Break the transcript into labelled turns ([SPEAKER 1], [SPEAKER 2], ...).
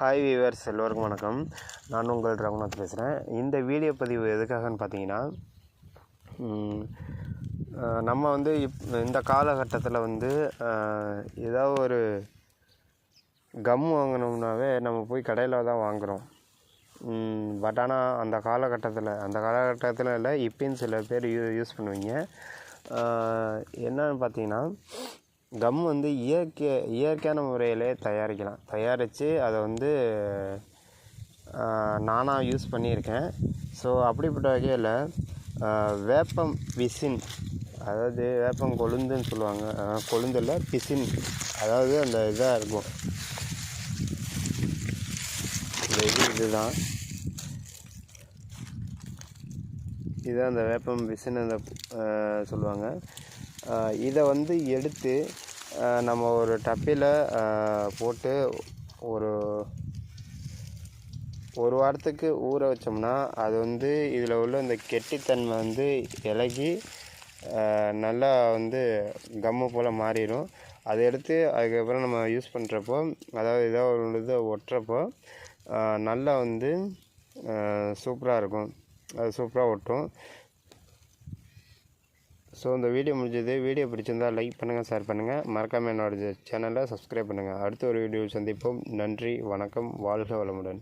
[SPEAKER 1] Hi viewers எல்லோருக்கும் வணக்கம். நான் உங்கள் ரகுநாத் பேசுகிறேன் இந்த வீடியோ பதிவு எதுக்காகன்னு பார்த்தீங்கன்னா நம்ம வந்து இப் இந்த காலகட்டத்தில் வந்து ஏதாவது ஒரு கம் வாங்கணும்னாவே நம்ம போய் கடையில் தான் வாங்குகிறோம் பட் ஆனால் அந்த காலகட்டத்தில் அந்த காலகட்டத்தில் இல்லை இப்பயும் சில பேர் யூ யூஸ் பண்ணுவீங்க. என்னன்னு பார்த்தீங்கன்னா கம் வந்து இயற்கை இயற்கையான முறையிலே தயாரிக்கலாம். தயாரித்து அதை வந்து நானாக யூஸ் பண்ணியிருக்கேன். ஸோ அப்படிப்பட்ட வகையில் வேப்பம் விசின் அதாவது வேப்பம் கொழுந்துன்னு சொல்லுவாங்க. கொழுந்தில் இல்லை பிசின். அதாவது அந்த இதாக இருக்கும். இந்த இது இதுதான். இதுதான் அந்த வேப்பம் பிசின் அந்த சொல்லுவாங்க. இதை வந்து எடுத்து நம்ம ஒரு டப்பில் போட்டு ஒரு ஒரு வாரத்துக்கு ஊற வச்சோம்னா அது வந்து இதில் உள்ள இந்த கெட்டித்தன்மை வந்து இலகி நல்லா வந்து கம்மு போல் மாறிடும் அதை எடுத்து அதுக்கப்புறம் நம்ம யூஸ் பண்ணுறப்போ அதாவது ஏதோ ஒரு இதை ஒட்டுறப்போ நல்லா வந்து சூப்பராக இருக்கும். அது சூப்பராக ஒட்டும். ஸோ இந்த வீடியோ முடிஞ்சது. வீடியோ பிடிச்சிருந்தால் லைக் பண்ணுங்கள் ஷேர் பண்ணுங்கள் மறக்காமல் என்னோட சேனலை சப்ஸ்கிரைப் பண்ணுங்கள் அடுத்த ஒரு வீடியோ சந்திப்போம். நன்றி வணக்கம் வாழ்க வளமுடன்.